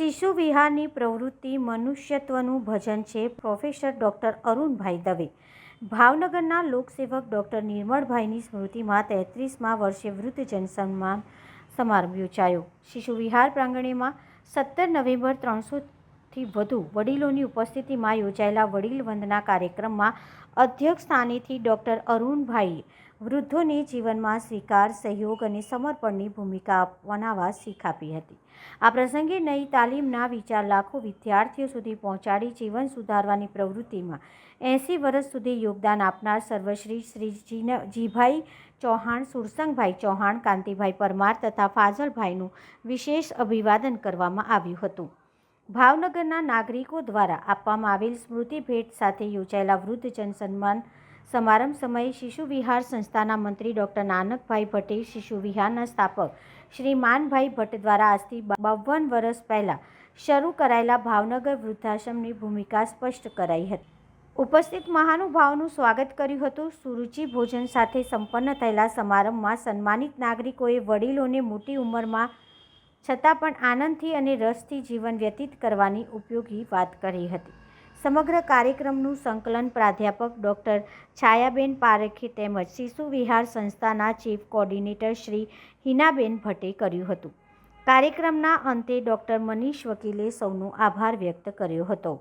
શિશુ વિહારની પ્રવૃત્તિ મનુષ્યત્વનું ભજન છે પ્રોફેસર ડૉક્ટર અરુણભાઈ દવે. ભાવનગરના લોકસેવક ડૉક્ટર નિર્મળભાઈની સ્મૃતિમાં તેત્રીસમાં વર્ષે વૃદ્ધ સન્માન સમારંભ યોજાયો. શિશુ વિહાર પ્રાંગણેમાં સત્તર નવેમ્બર ત્રણસોથી વધુ વડીલોની ઉપસ્થિતિમાં યોજાયેલા વડીલ વંદના કાર્યક્રમમાં અધ્યક્ષ સ્થાનેથી ડૉક્ટર અરુણભાઈએ વૃદ્ધોને જીવનમાં સ્વીકાર, સહયોગ અને સમર્પણની ભૂમિકા અપનાવવા શીખ આપી હતી. આ પ્રસંગે નઈ તાલીમના વિચાર લાખો વિદ્યાર્થીઓ સુધી પહોંચાડી જીવન સુધારવાની પ્રવૃત્તિમાં એંસી વર્ષ સુધી યોગદાન આપનાર સર્વશ્રી શ્રી જીભાઈ ચૌહાણ, સુરસંગભાઈ ચૌહાણ, કાંતિભાઈ પરમાર તથા ફાઝલભાઈનું વિશેષ અભિવાદન કરવામાં આવ્યું હતું. ભાવનગરના નાગરિકો દ્વારા આપવામાં આવેલ સ્મૃતિ ભેટ સાથે યોજાયેલા વૃદ્ધજન સન્માન સમારંભ સમયે શિશુ વિહાર સંસ્થાના મંત્રી ડૉક્ટર નાનકભાઈ ભટ્ટે શિશુ વિહારના સ્થાપક શ્રી માનભાઈ ભટ્ટ દ્વારા આજથી બાવન વર્ષ પહેલાં શરૂ કરાયેલા ભાવનગર વૃદ્ધાશ્રમની ભૂમિકા સ્પષ્ટ કરાઈ હતી. ઉપસ્થિત મહાનુભાવોનું સ્વાગત કર્યું હતું. સુરુચિ ભોજન સાથે સંપન્ન થયેલા સમારંભમાં સન્માનિત નાગરિકોએ વડીલોને મોટી ઉંમરમાં, છતાં પણ આનંદથી અને રસથી જીવન વ્યતીત કરવાની ઉપયોગી વાત કરી હતી. સમગ્ર કાર્યક્રમનું સંકલન પ્રાધ્યાપક ડૉક્ટર છાયાબેન પારેખે તેમજ શિશુ વિહાર સંસ્થાના ચીફ કોર્ડિનેટર શ્રી હિનાબેન ભટ્ટે કર્યું હતું. કાર્યક્રમના અંતે ડૉક્ટર મનીષ વકીલે સૌનો આભાર વ્યક્ત કર્યો હતો.